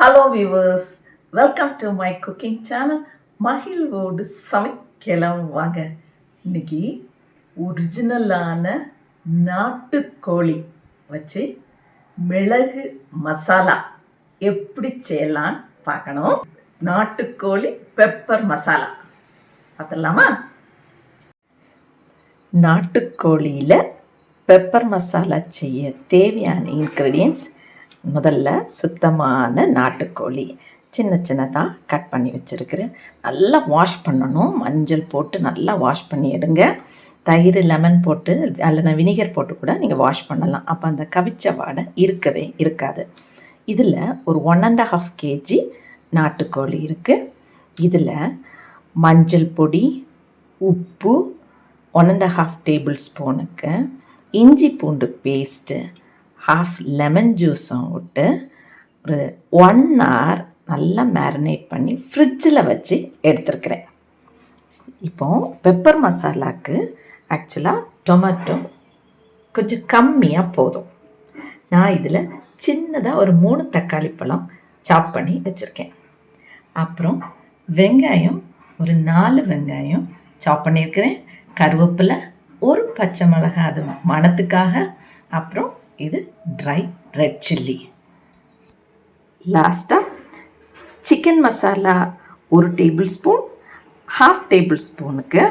Hello viewers welcome to my cooking channel மகிழ்வோடு சமைக்கலாம் வாங்க. இன்னைக்கு ஒரிஜினலான நாட்டுக்கோழி வச்சு மிளகு மசாலா எப்படி செய்யலான்னு பார்க்கணும். நாட்டுக்கோழி பெப்பர் மசாலா. பார்த்துடலாமா? நாட்டுக்கோழியில் பெப்பர் மசாலா செய்ய தேவையான இன்க்ரீடியன்ஸ் முதல்ல சுத்தமான நாட்டுக்கோழி. சின்ன சின்னதாக கட் பண்ணி வச்சுருக்கிறேன். நல்லா வாஷ் பண்ணணும். மஞ்சள் போட்டு நல்லா வாஷ் பண்ணி எடுங்க. தயிர் லெமன் போட்டு அல்லனா வினிகர் போட்டு கூட நீங்கள் வாஷ் பண்ணலாம். அப்போ அந்த கவிச்ச வாடை இருக்கவே இருக்காது. இதில் ஒரு ஒன் அண்ட் ஹாஃப் கேஜி நாட்டுக்கோழி இருக்குது இதில் மஞ்சள் பொடி உப்பு ஒன் அண்ட் ஹாஃப் டேபிள் ஸ்பூனுக்கு இஞ்சி பூண்டு பேஸ்ட்டு ஹாஃப் லெமன் ஜூஸும் விட்டு ஒரு ஒன் ஹவர் நல்லா மேரினேட் பண்ணி ஃப்ரிட்ஜில் வச்சு எடுத்துருக்கிறேன். இப்போ பெப்பர் மசாலாவுக்கு ஆக்சுவலாக டொமேட்டோ கொஞ்சம் கம்மியாக போதும். நான் இதில் சின்னதாக ஒரு மூணு தக்காளி பழம் சாப் பண்ணி வச்சுருக்கேன். அப்புறம் வெங்காயம் ஒரு நாலு வெங்காயம் சாப் பண்ணியிருக்கிறேன். கருவேப்பிலை ஒரு பச்சை மிளகாய் அது மணத்துக்காக. அப்புறம் இது ட்ரை ரெட் சில்லி லாஸ்ட்டாக சிக்கன் மசாலா ஒரு டேபிள் ஸ்பூன் ஹாஃப் டேபிள் ஸ்பூனுக்கு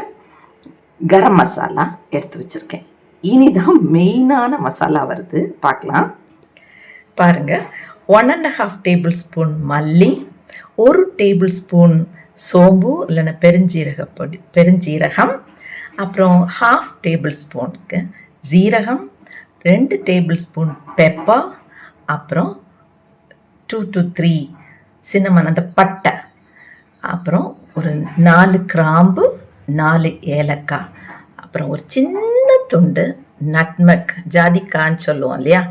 கரம் மசாலா எடுத்து வச்சுருக்கேன். இனிதான் மெயினான மசாலா வருது. பார்க்கலாம். பாருங்கள் one and half tablespoon மல்லி ஒரு டேபிள் ஸ்பூன் சோம்பு இல்லைன்னா பெருஞ்சீரக பொடி பெருஞ்சீரகம் அப்புறம் ஹாஃப் டேபிள் ஸ்பூனுக்கு ஜீரகம் ரெண்டு டேபிள் ஸ்பூன் பெப்பா அப்புறம் டூ டு த்ரீ சின்னமன் அந்த பட்டை அப்புறம் ஒரு நாலு கிராம்பு நாலு ஏலக்காய் அப்புறம் ஒரு சின்ன துண்டு நட்மக் ஜாதிக்கான்னு சொல்லுவோம் இல்லையா?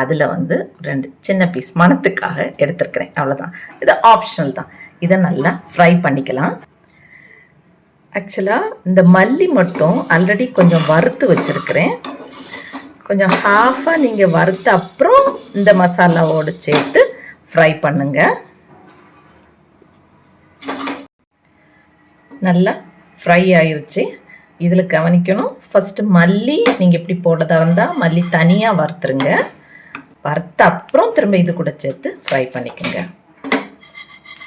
அதில் வந்து ரெண்டு சின்ன பீஸ் மணத்துக்காக எடுத்துருக்கிறேன். அவ்வளோதான் இது ஆப்ஷனல் தான். இதை நல்லா ஃப்ரை பண்ணிக்கலாம். ஆக்சுவலாக இந்த மல்லி மட்டும் ஆல்ரெடி கொஞ்சம் வறுத்து வச்சுருக்கிறேன். கொஞ்சம் ஹாஃபாக நீங்கள் வறுத்த அப்புறம் இந்த மசாலாவோடு சேர்த்து ஃப்ரை பண்ணுங்க. நல்லா ஃப்ரை ஆயிடுச்சு இதில் கவனிக்கணும் ஃபஸ்ட்டு மல்லி நீங்கள் எப்படி போடுறதா இருந்தால் மல்லி தனியாக வறுத்துருங்க. வறுத்த அப்புறம் திரும்ப இது கூட சேர்த்து ஃப்ரை பண்ணிக்கோங்க.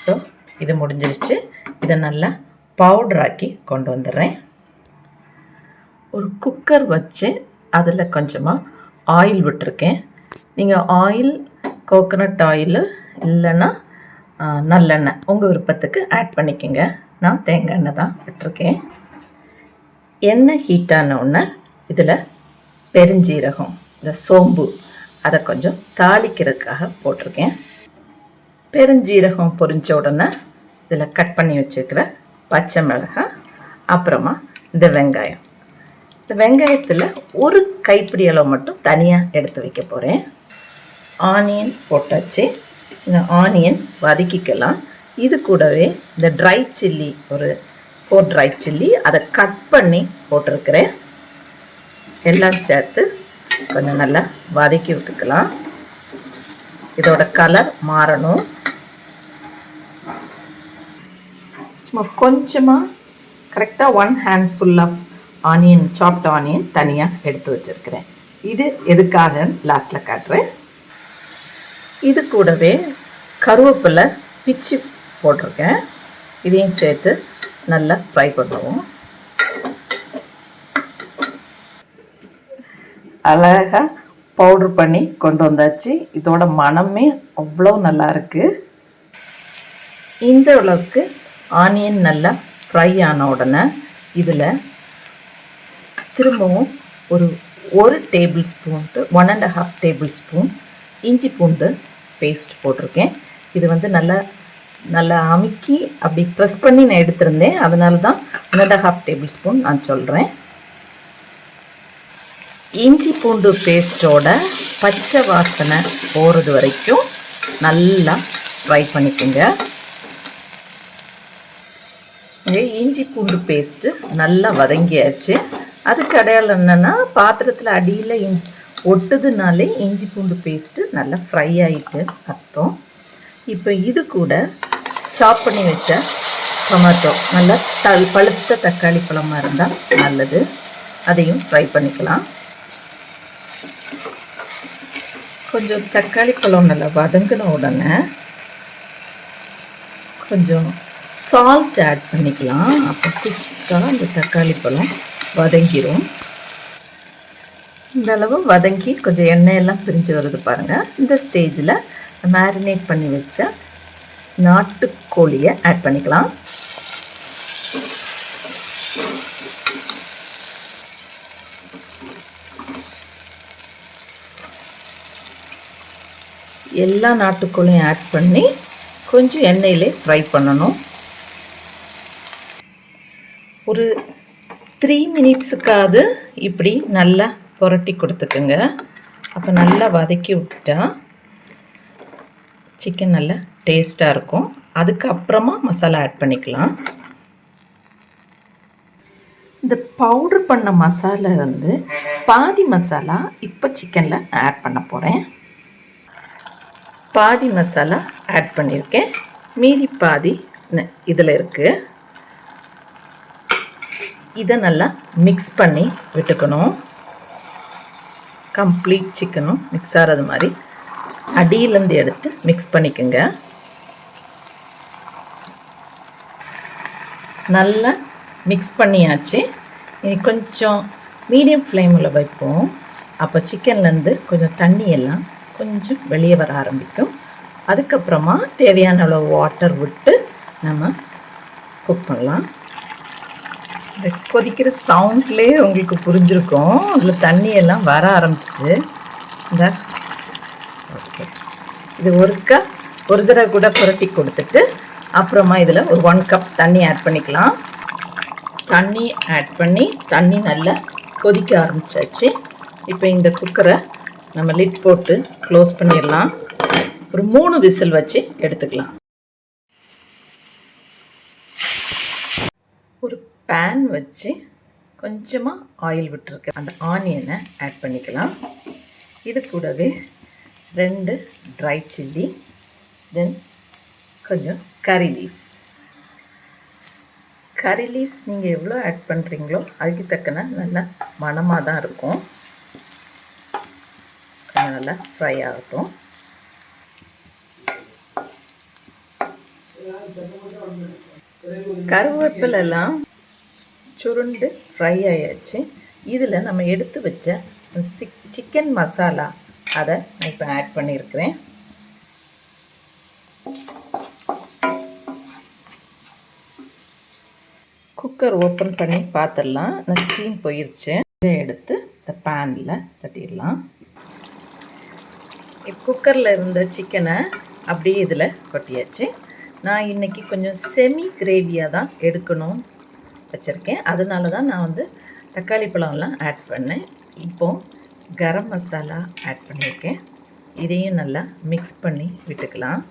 ஸோ இது முடிஞ்சிருச்சு. இதை நல்லா பவுட்ராக்கி கொண்டு வந்துடுறேன். ஒரு குக்கர் வச்சு அதில் கொஞ்சமாக ஆயில் விட்டுருக்கேன். நீங்கள் ஆயில் கோகனட் ஆயில் இல்லைன்னா நல்லெண்ணெய். உங்கள் விருப்பத்துக்கு ஆட் பண்ணிக்கோங்க. நான் தேங்காய் எண்ணெய் தான் விட்டுருக்கேன். எண்ணெய் ஹீட் ஆன உடனே இதில் பெருஞ்சீரகம் இந்த சோம்பு அதை கொஞ்சம் தாளிக்கிறதுக்காக போட்டிருக்கேன். பெருஞ்சீரகம் பொரிஞ்ச உடனே இதில் கட் பண்ணி வச்சுருக்கிற பச்சை மிளகாய் அப்புறமா இந்த வெங்காயம். வெங்காயத்தில் ஒரு கைப்பிடி அளவு மட்டும் தனியாக எடுத்து வைக்க போகிறேன் ஆனியன் போட்டாச்சு. இந்த ஆனியன் வதக்கிக்கலாம். இது கூடவே இந்த ட்ரை சில்லி ஒரு ஃபோர் ட்ரை சில்லி அதை கட் பண்ணி போட்டிருக்கிறேன். எல்லாம் சேர்த்து கொஞ்சம் நல்லா வதக்கி விட்டுக்கலாம். இதோட கலர் மாறணும். சும்மா கொஞ்சமாக கரெக்டாக one handful of onion chopped onion தனியாக எடுத்து வச்சுருக்கிறேன். இது எதுக்காக லாஸ்ட்டில் காட்டுறேன். இது கூடவே கருவேப்பிலை பிச்சு போட்டிருக்கேன். இதையும் சேர்த்து நல்லா ஃப்ரை பண்ணுவோம். அழகாக பவுட்ரு பண்ணி கொண்டு வந்தாச்சு. இதோட மனமே அவ்வளோ நல்லா இருக்குது இந்த அளவுக்கு ஆனியன் நல்லா ஃப்ரை ஆன உடனே இதில் திரும்பவும் ஒரு ஒரு டேபிள் ஸ்பூன்ட்டு one and half tablespoon இஞ்சி பூண்டு பேஸ்ட் போட்டிருக்கேன். இது வந்து நல்லா நல்லா அமுக்கி அப்படி ப்ரெஸ் பண்ணி நான் எடுத்திருந்தேன். அதனால தான் one and half tablespoon நான் சொல்கிறேன் இஞ்சி பூண்டு பேஸ்ட்டோட பச்சை வாசனை போகிறது வரைக்கும் நல்லா ஃப்ரை பண்ணிக்கோங்க. இஞ்சி பூண்டு பேஸ்ட்டு நல்லா வதங்கியாச்சு. அதுக்கு அடையாளம் என்னென்னா பாத்திரத்தில் அடியில் ஒட்டுதுனாலே இஞ்சி பூண்டு பேஸ்ட்டு நல்லா ஃப்ரை ஆகிட்டு அர்த்தம். இப்போ இது கூட சாப் பண்ணி வச்ச டொமேட்டோ நல்லா த பழுத்த தக்காளி பழமாக இருந்தால் நல்லது. அதையும் ஃப்ரை பண்ணிக்கலாம். கொஞ்சம் தக்காளி பழம் நல்லா வதங்கின உடனே கொஞ்சம் சால்ட் ஆட் பண்ணிக்கலாம். அப்போ குயிக்காக அந்த தக்காளி பழம் வதங்கிடும் இந்த அளவு வதங்கி கொஞ்சம் எண்ணெயெல்லாம் பிரிஞ்சு வருது பாருங்கள் இந்த ஸ்டேஜில் மேரினேட் பண்ணி வச்ச நாட்டுக்கோழியை ஆட் பண்ணிக்கலாம். எல்லா நாட்டுக்கோழியும் ஆட் பண்ணி கொஞ்சம் எண்ணெயிலே ஃப்ரை பண்ணணும். ஒரு த்ரீ மினிட்ஸுக்காவது இப்படி நல்லா புரட்டி கொடுத்துக்குங்க. அப்போ நல்லா வதக்கி விட்டா சிக்கன் நல்லா டேஸ்ட்டாக இருக்கும். அதுக்கப்புறமா மசாலா ஆட் பண்ணிக்கலாம். இந்த பவுட்ரு பண்ண மசாலா இருந்து பாதி மசாலா இப்போ சிக்கனில் ஆட் பண்ண போகிறேன் பாதி மசாலா ஆட் பண்ணியிருக்கேன் மீதி பாதி இதில் இருக்குது இதை நல்லா மிக்ஸ் பண்ணி விட்டுக்கணும். கம்ப்ளீட் சிக்கனும் மிக்ஸ் ஆகிறது மாதிரி அடியிலேருந்து எடுத்து மிக்ஸ் பண்ணிக்கோங்க. நல்லா மிக்ஸ் பண்ணியாச்சு. இனி கொஞ்சம் மீடியம் ஃப்ளேமில் வைப்போம். அப்போ சிக்கன்லேருந்து கொஞ்சம் தண்ணி எல்லாம் கொஞ்சம் வெளியே வர ஆரம்பிக்கும். அதுக்கப்புறமா தேவையான அளவு வாட்டர் விட்டு நம்ம குக் பண்ணலாம். இந்த கொதிக்கிற சவுண்ட்லேயே உங்களுக்கு புரிஞ்சிருக்கும். அதில் தண்ணியெல்லாம் வர ஆரம்பிச்சிட்டு. இந்த ஓகே இது ஒருக்கா ஒரு தடவை கூட புரட்டி கொடுத்துட்டு அப்புறமா இதில் ஒரு ஒன் கப் தண்ணி ஆட் பண்ணிக்கலாம். தண்ணி ஆட் பண்ணி தண்ணி நல்லா கொதிக்க ஆரம்பிச்சாச்சு. இப்போ இந்த குக்கரை நம்ம லிட் போட்டு க்ளோஸ் பண்ணிடலாம். ஒரு மூணு விசில் வச்சு எடுத்துக்கலாம். ஒரு பேன் வச்சு கொஞ்சமாக ஆயில் விட்டுருக்கேன் அந்த ஆனியனை ஆட் பண்ணிக்கலாம். இது கூடவே ரெண்டு ட்ரை சில்லி தென் கொஞ்சம் கறி லீவ்ஸ் கறி லீவ்ஸ் நீங்கள் எவ்வளோ ஆட் பண்ணுறீங்களோ அதுக்கு தக்கன நல்லா மணமாக தான் இருக்கும். கொஞ்சம் நல்லா ஃப்ரை ஆகட்டும். கருவேப்பிலெல்லாம் சுருண்டு ஃப்ரை ஆயாச்சு. இதில் நம்ம எடுத்து வச்ச சிக் சிக்கன் மசாலா அதை நான் இப்போ ஆட் பண்ணியிருக்கிறேன் குக்கர் ஓப்பன் பண்ணி பார்த்துடலாம் நான் ஸ்டீம் போயிடுச்சு இதை எடுத்து இந்த பேனில் தட்டிடலாம். குக்கரில் இருந்த சிக்கனை அப்படியே இதில் கொட்டியாச்சு. நான் இன்றைக்கி கொஞ்சம் செமி கிரேவியாக தான் எடுக்கணும். வச்சுருக்கேன். அதனால தான் நான் வந்து தக்காளி பழம்லாம் ஆட் பண்ணேன். இப்போ கரம் மசாலா ஆட் பண்ணியிருக்கேன் இதையும் நல்லா மிக்ஸ் பண்ணி விட்டுக்கலாம்.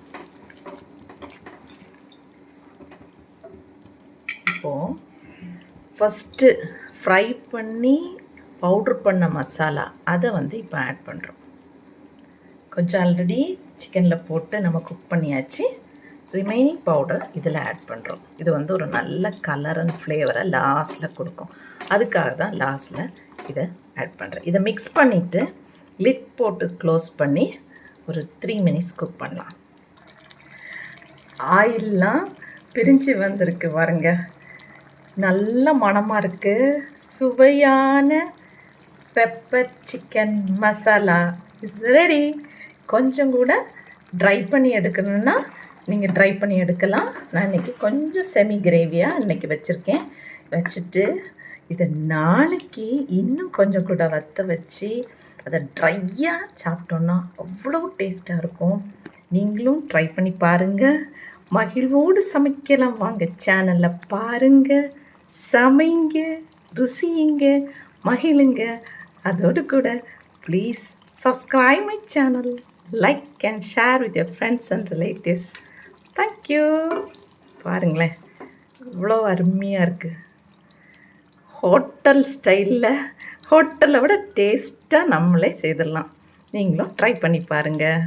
இப்போது ஃபஸ்ட்டு ஃப்ரை பண்ணி பவுட்ரு பண்ண மசாலா அதை வந்து இப்போ ஆட் பண்ணுறோம் கொஞ்சம் ஆல்ரெடி சிக்கனில் போட்டு நம்ம குக் பண்ணியாச்சு. ரிமைனிங் பவுடர் இதில் ஆட் பண்ணுறோம் இது வந்து ஒரு நல்ல கலர் அண்ட் ஃப்ளேவரை லாஸ்ட்டில் கொடுக்கும். அதுக்காக தான் லாஸ்ட்டில் இதை ஆட் பண்ணுறேன் இதை மிக்ஸ் பண்ணிவிட்டு லிட் போட்டு க்ளோஸ் பண்ணி ஒரு த்ரீ மினிட்ஸ் குக் பண்ணலாம். ஆயிலெலாம் பிரிஞ்சு வந்திருக்கு பாருங்க. நல்ல மணமாக இருக்குது சுவையான pepper chicken masala is ready கொஞ்சம் கூட ட்ரை பண்ணி எடுக்கணுன்னா நீங்கள் ட்ரை பண்ணி எடுக்கலாம். நான் இன்றைக்கி கொஞ்சம் செமி கிரேவியாக இன்றைக்கி வச்சுருக்கேன். வச்சுட்டு இதை நாளைக்கு இன்னும் கொஞ்சம் கூட வற்ற வச்சு அதை ட்ரையாக சாப்பிட்டோன்னா அவ்வளோ டேஸ்ட்டாக இருக்கும். நீங்களும் ட்ரை பண்ணி பாருங்கள் மகிழ்வோடு சமைக்கலாம். வாங்க சேனலில் பாருங்கள் சமைங்க ருசியுங்க மகிழுங்க. அதோடு கூட please subscribe my channel like and share with your friends and relatives thank you பாருங்களேன். இவ்வளோ அருமையாக இருக்குது ஹோட்டல் ஸ்டைலில் ஹோட்டலை விட டேஸ்ட்டாக நம்மளே செய்திடலாம். நீங்களும் ட்ரை பண்ணி பாருங்கள்